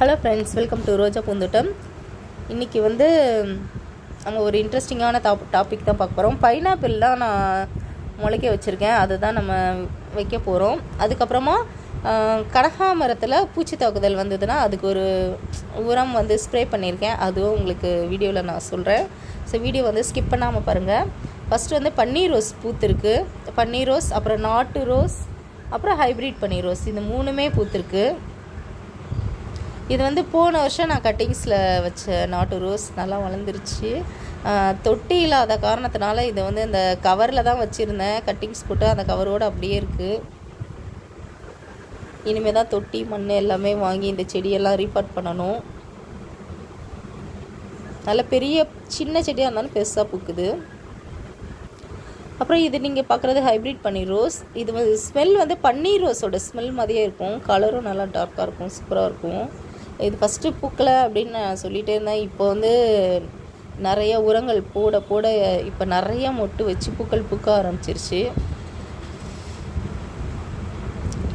Hello friends welcome to Roja பூந்தோட்டம் இன்றைக்கி வந்து நம்ம ஒரு இன்ட்ரெஸ்டிங்கான டாப் டாபிக் தான் பார்க்க போகிறோம் பைனாப்பிள் தான் நான் முளைக்க வச்சுருக்கேன். அதுதான் நம்ம வைக்க போகிறோம் அதுக்கப்புறமா கனகாமரத்தில் பூச்சி தாக்குதல் வந்ததுன்னா அதுக்கு ஒரு உரம் வந்து ஸ்ப்ரே பண்ணியிருக்கேன். அதுவும் உங்களுக்கு வீடியோவில் நான் சொல்கிறேன் ஸோ வீடியோ வந்து ஸ்கிப் பண்ணாமல் பாருங்கள் ஃபஸ்ட்டு வந்து பன்னீர் ரோஸ் பூத்துருக்கு. பன்னீர் ரோஸ் அப்புறம் நாட்டு ரோஸ் அப்புறம் ஹைப்ரிட் பன்னீர் ரோஸ். இந்த மூணுமே பூத்துருக்கு. இது வந்து போன வருஷம் நான் கட்டிங்ஸில் வச்ச நாட்டு ரோஸ் நல்லா வளர்ந்துருச்சு. தொட்டி இல்லாத காரணத்தினால இதை வந்து இந்த கவரில் தான் வச்சுருந்தேன். கட்டிங்ஸ் போட்டு அந்த கவரோடு அப்படியே இருக்குது இனிமேல் தான் தொட்டி மண் எல்லாமே வாங்கி இந்த செடியெல்லாம் ரீபார்ட் பண்ணணும். நல்ல பெரிய சின்ன செடியாக இருந்தாலும் பெருசாக பூக்குது. அப்புறம் இது நீங்கள் பார்க்குறது ஹைப்ரிட் பன்னீர் ரோஸ். இது வந்து ஸ்மெல் வந்து பன்னீர் ரோஸோட ஸ்மெல் மாதிரியே இருக்கும். கலரும் நல்லா டார்க்காக இருக்கும் சூப்பராக இருக்கும். இது ஃபஸ்ட்டு பூக்கலை அப்படின்னு நான் சொல்லிகிட்டே இருந்தேன். இப்போ வந்து நிறைய உரங்கள் போட போட இப்போ நிறைய மொட்டு வச்சு பூக்கள் பூக்க ஆரம்பிச்சிருச்சு.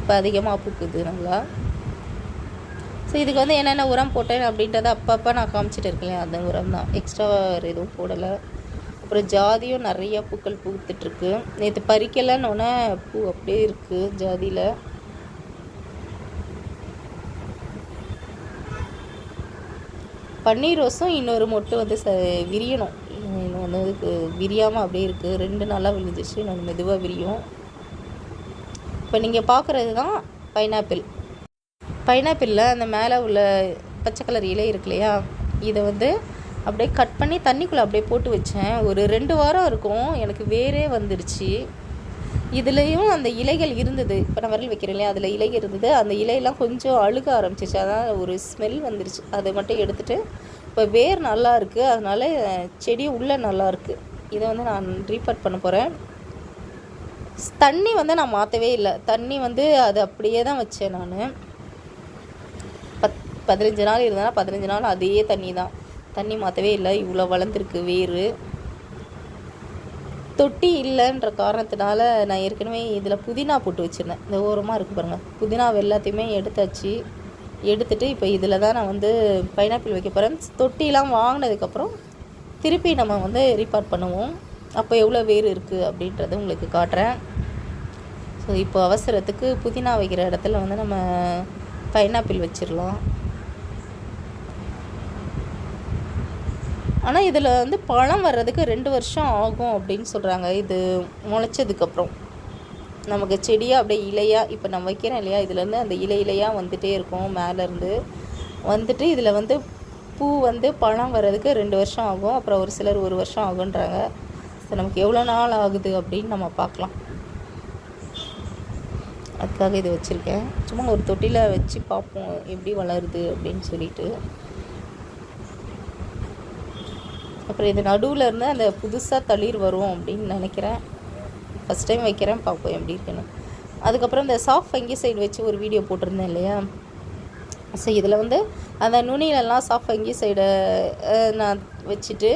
இப்போ அதிகமாக பூக்குது நல்லா. ஸோ இதுக்கு வந்து என்னென்ன உரம் போட்டேன் அப்படின்றத அப்பப்போ நான் காமிச்சிட்டு இருக்கேன் அந்த உரம் தான். எக்ஸ்ட்ரா வேறு எதுவும் போடலை. அப்புறம் ஜாதியும் நிறைய பூக்கள் பூத்துட்ருக்கு நேற்று பறிக்கலைன்னொன்னே பூ அப்படியே இருக்குது ஜாதியில். பன்னீர் ரோஸும் இன்னொரு மொட்டு வந்து ச விரியணும். இன்னும் இதுக்கு விரியாமல் அப்படியே இருக்குது ரெண்டு நாளாக விரிஞ்சிச்சு இன்னொன்று மெதுவாக விரியும். இப்போ நீங்கள் பார்க்குறது தான் பைனாப்பிள். பைனாப்பிளில் அந்த மேலே உள்ள பச்சை கலர் இலை இருக்கு இல்லையா? இதை வந்து அப்படியே கட் பண்ணி தண்ணிக்குள்ளே அப்படியே போட்டு வச்சேன். ஒரு ரெண்டு வாரம் இருக்கும். எனக்கு வேரே வந்துடுச்சு இதுலேயும் அந்த இலைகள் இருந்தது. இப்போ நான் வரல் வைக்கிறேன் இல்லையா? அதில் இலைகள் இருந்தது. அந்த இலையெல்லாம் கொஞ்சம் அழுக ஆரம்பிச்சிச்சு. அதான் ஒரு ஸ்மெல் வந்துருச்சு. அதை மட்டும் எடுத்துகிட்டு இப்போ வேர் நல்லா இருக்குது அதனால செடி உள்ளே நல்லா இருக்குது இதை வந்து நான் ரீபார்ட் பண்ண போகிறேன் தண்ணி வந்து நான் மாற்றவே இல்லை. தண்ணி வந்து அது அப்படியே தான் வச்சேன் நான். பத் பதினஞ்சு நாள் இருந்தேன்னா பதினஞ்சு நாள் அதே தண்ணி தான். தண்ணி மாற்றவே இல்லை. இவ்வளோ வளர்ந்துருக்கு வேர். தொட்டி இல்லைன்ற காரணத்தினால நான் ஏற்கனவே இதில் புதினா போட்டு வச்சுருந்தேன். இந்த ஓரமாக இருக்குது பாருங்கள் புதினா எல்லாத்தையுமே எடுத்தாச்சு. எடுத்துட்டு இப்போ இதில் தான் நான் வந்து பைனாப்பிள் வைக்க போகிறேன் தொட்டிலாம் வாங்கினதுக்கப்புறம் திருப்பி நம்ம வந்து ரீபார்ட் பண்ணுவோம். அப்போ எவ்வளோ வேர் இருக்குது அப்படின்றத உங்களுக்கு காட்டுறேன். ஸோ இப்போ அவசரத்துக்கு புதினா வைக்கிற இடத்துல வந்து நம்ம பைனாப்பிள் வச்சிடலாம் ஆனால் இதில் வந்து பழம் வர்றதுக்கு ரெண்டு வருஷம் ஆகும் அப்படின்னு சொல்கிறாங்க இது முளைச்சதுக்கப்புறம். நமக்கு செடியாக அப்படியே இலையாக இப்போ நம்ம வைக்கிறோம் இல்லையா இதுலேருந்து அந்த இலை இலையாக வந்துகிட்டே இருக்கும் மேலேருந்து வந்துட்டு இதில் வந்து பூ வந்து பழம் வர்றதுக்கு ரெண்டு வருஷம் ஆகும். அப்புறம் ஒரு சிலர் ஒரு வருஷம் ஆகுன்றாங்க. ஸோ நமக்கு எவ்வளோ நாள் ஆகுது அப்படின்னு நம்ம பார்க்கலாம். அதுக்காக இது வச்சுருக்கேன். சும்மா ஒரு தொட்டியில் வச்சு பார்ப்போம் எப்படி வளருது அப்படின்னு சொல்லிட்டு. அப்புறம் இது நடுவில் இருந்து அந்த புதுசாக தளிர் வரும் அப்படின்னு நினைக்கிறேன். ஃபஸ்ட் டைம் வைக்கிறேன் பார்ப்போம் எப்படி இருக்குன்னு. அதுக்கப்புறம் இந்த சாஃப்ட் ஃபங்கி சைடு வச்சு ஒரு வீடியோ போட்டிருந்தேன் இல்லையா? ஸோ இதில் வந்து அந்த நுனியிலலாம் சாஃப்ட் ஃபங்கி சைடை நான் வச்சுட்டு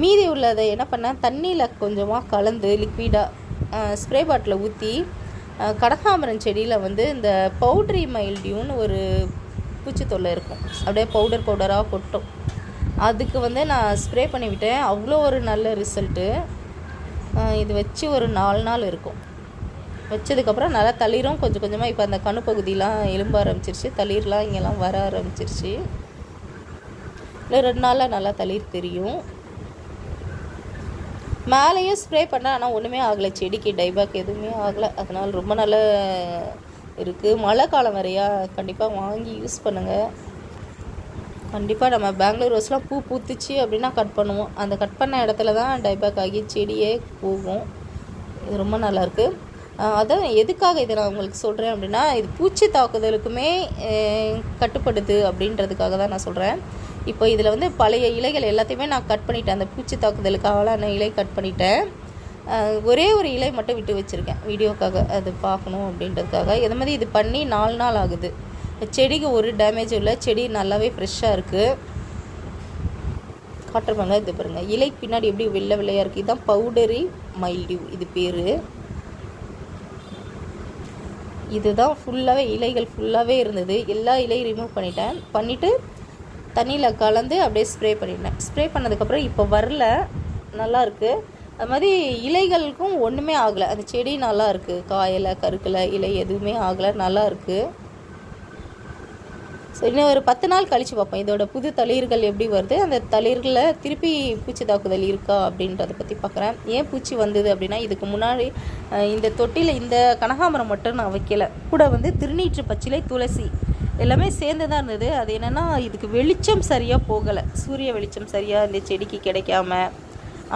மீதி உள்ளதை என்ன பண்ணேன்? தண்ணியில் கொஞ்சமாக கலந்து லிக்விடாக ஸ்ப்ரே பாட்டில் ஊற்றி கடகாமரம் செடியில் வந்து இந்த பவுட்ரி மைல்டியூன்னு ஒரு பூச்சி தொல்லை இருக்கும். அப்படியே பவுடர் பவுடராக கொட்டும். அதுக்கு வந்து நான் ஸ்ப்ரே பண்ணிவிட்டேன். அவ்வளோ ஒரு நல்ல ரிசல்ட்டு இது வச்சு ஒரு நாலு நாள் இருக்கும். வச்சதுக்கப்புறம் நல்லா தளிரும். கொஞ்சம் கொஞ்சமாக இப்போ அந்த கணு பகுதியெலாம் எலும்ப ஆரம்பிச்சிருச்சு. தளிர்லாம் இங்கெல்லாம் வர ஆரம்பிச்சிருச்சு. இல்லை ரெண்டு நாளில் நல்லா தளிர் தெரியும். மேலேயும் ஸ்ப்ரே பண்ணேன். ஆனால் ஒன்றுமே ஆகலை. செடிக்கு டைபேக் எதுவுமே ஆகலை. அதனால் ரொம்ப நல்ல இருக்குது மழை காலம் வரையா கண்டிப்பாக வாங்கி யூஸ் பண்ணுங்கள் கண்டிப்பாக நம்ம பெங்களூர் ரோஸ்லாம் பூ பூத்துச்சு அப்படின்னா கட் பண்ணுவோம். அந்த கட் பண்ண இடத்துல தான் டைபேக் ஆகி செடியே போகும். இது ரொம்ப நல்லாயிருக்கு அதான் எதுக்காக இதை நான் உங்களுக்கு சொல்கிறேன் அப்படின்னா இது பூச்சி தாக்குதலுக்குமே கட்டுப்படுது அப்படின்றதுக்காக தான் நான் சொல்கிறேன் இப்போ இதில் வந்து பழைய இலைகள் எல்லாத்தையுமே நான் கட் பண்ணிட்டேன். அந்த பூச்சி தாக்குதலுக்கு ஆளான இலை கட் பண்ணிட்டேன். ஒரே ஒரு இலை மட்டும் விட்டு வச்சுருக்கேன். வீடியோக்காக அது பார்க்கணும் அப்படின்றதுக்காக. இது மாதிரி இது பண்ணி நாலு நாள் ஆகுது. செடிக்கு ஒரு டேமேஜும் இல்லை. செடி நல்லாவே ஃப்ரெஷ்ஷாக இருக்குது காட்டுறவங்க இது பாருங்கள் இலை பின்னாடி எப்படி வெள்ளை வெள்ளையாக இருக்குது இதுதான் பவுடரி மைல்டியூ இது பேர். இதுதான் ஃபுல்லாகவே இலைகள் ஃபுல்லாகவே இருந்தது. எல்லா இலையும் ரிமூவ் பண்ணிட்டேன். பண்ணிவிட்டு தண்ணியில் கலந்து அப்படியே ஸ்ப்ரே பண்ணிட்டேன். ஸ்ப்ரே பண்ணதுக்கப்புறம் இப்போ வரல. நல்லாயிருக்கு அது மாதிரி இலைகளுக்கும் ஒன்றுமே ஆகலை. அந்த செடி நல்லா இருக்குது காயலை கருக்கலை இலை எதுவுமே ஆகலை. நல்லா இருக்குது ஸோ இன்னும் ஒரு பத்து நாள் கழித்து பார்ப்போம். இதோட புது தளிர்கள் எப்படி வருது அந்த தளிர்களில் திருப்பி பூச்சி தாக்குதல் இருக்கா அப்படின்றத பற்றி பார்க்குறேன். ஏன் பூச்சி வந்தது அப்படின்னா இதுக்கு முன்னாடி இந்த தொட்டியில் இந்த கனகாமரம் மட்டும் நான் வைக்கலை. கூட வந்து திருநீற்று பச்சிலை துளசி எல்லாமே சேர்ந்து தான் இருந்தது. அது என்னென்னா இதுக்கு வெளிச்சம் சரியாக போகலை. சூரிய வெளிச்சம் சரியாக இந்த செடிக்கு கிடைக்காம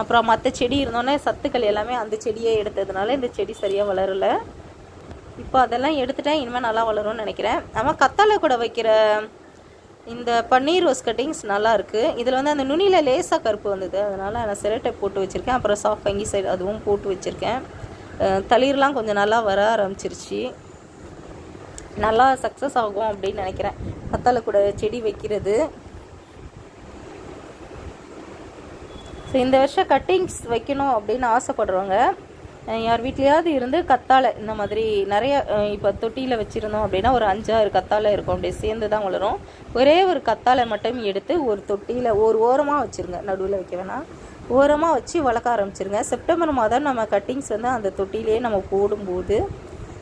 அப்புறம் மற்ற செடி இருந்தோன்னே சத்துக்கள் எல்லாமே அந்த செடியை எடுத்ததுனால இந்த செடி சரியாக வளரலை. இப்போ அதெல்லாம் எடுத்துட்டேன். இனிமேல் நல்லா வளரும்னு நினைக்கிறேன். நம்ம கத்தாழை கூட வைக்கிற இந்த பன்னீர் ரோஸ் கட்டிங்ஸ் நல்லாயிருக்கு இதில் வந்து அந்த நுனியில் லேசாக கருப்பு வந்தது. அதனால் நான் சிரட்டை போட்டு வச்சுருக்கேன். அப்புறம் சாஃப்ட் வங்கி சைடு அதுவும் போட்டு வச்சுருக்கேன். தளிர்லாம் கொஞ்சம் நல்லா வர ஆரம்பிச்சிருச்சு. நல்லா சக்ஸஸ் ஆகும் அப்படின்னு நினைக்கிறேன். கத்தாழை கூட செடி வைக்கிறது. ஸோ இந்த வருஷம் கட்டிங்ஸ் வைக்கணும் அப்படின்னு ஆசைப்படுறவங்க யார் வீட்லேயாவது இருந்து கத்தாழை இந்த மாதிரி நிறைய இப்போ தொட்டியில் வச்சுருந்தோம் அப்படின்னா ஒரு அஞ்சாறு கத்தாழை இருக்கும். அப்படியே சேர்ந்து தான் வளரும். ஒரே ஒரு கத்தாழை மட்டும் எடுத்து ஒரு தொட்டியில் ஒரு ஓரமாக வச்சுருங்க. நடுவில் வைக்க வேணாம். ஓரமாக வச்சு வளர்க்க ஆரம்பிச்சிருங்க. செப்டம்பர் மாதம் நம்ம கட்டிங்ஸ் வந்து அந்த தொட்டிலே நம்ம போடும்போது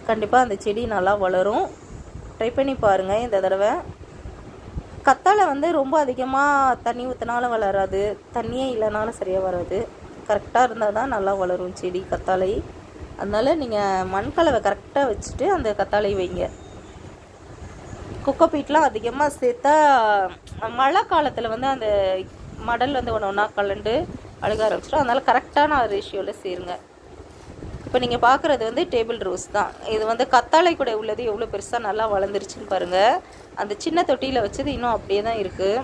கண்டிப்பாக அந்த செடி நல்லா வளரும். ட்ரை பண்ணி பாருங்கள் இந்த தடவை. கத்தாழை வந்து ரொம்ப அதிகமாக தண்ணி ஊற்றினாலும் வளராது. தண்ணியே இல்லைனாலும் சரியாக வராது. கரெக்டாக இருந்தால் தான் நல்லா வளரும் செடி கத்தாழை. அதனால் நீங்கள் மண்கலவை கரெக்டாக வச்சுட்டு அந்த கத்தாழை வைங்க. குக்கப்பீட்லாம் அதிகமாக சேர்த்தா மழை காலத்தில் வந்து அந்த மடல் வந்து ஒன்று ஒன்றா கலண்டு அழுக ஆரம்பிச்சிடும். அதனால் கரெக்டான ரேஷியோவில் சேருங்க. இப்போ நீங்கள் பார்க்குறது வந்து டேபிள் ரோஸ் தான். இது வந்து கத்தாழை கூட உள்ளது எவ்வளோ பெருசாக நல்லா வளர்ந்துருச்சுன்னு பாருங்கள் அந்த சின்ன தொட்டியில் வச்சது இன்னும் அப்படியே தான் இருக்குது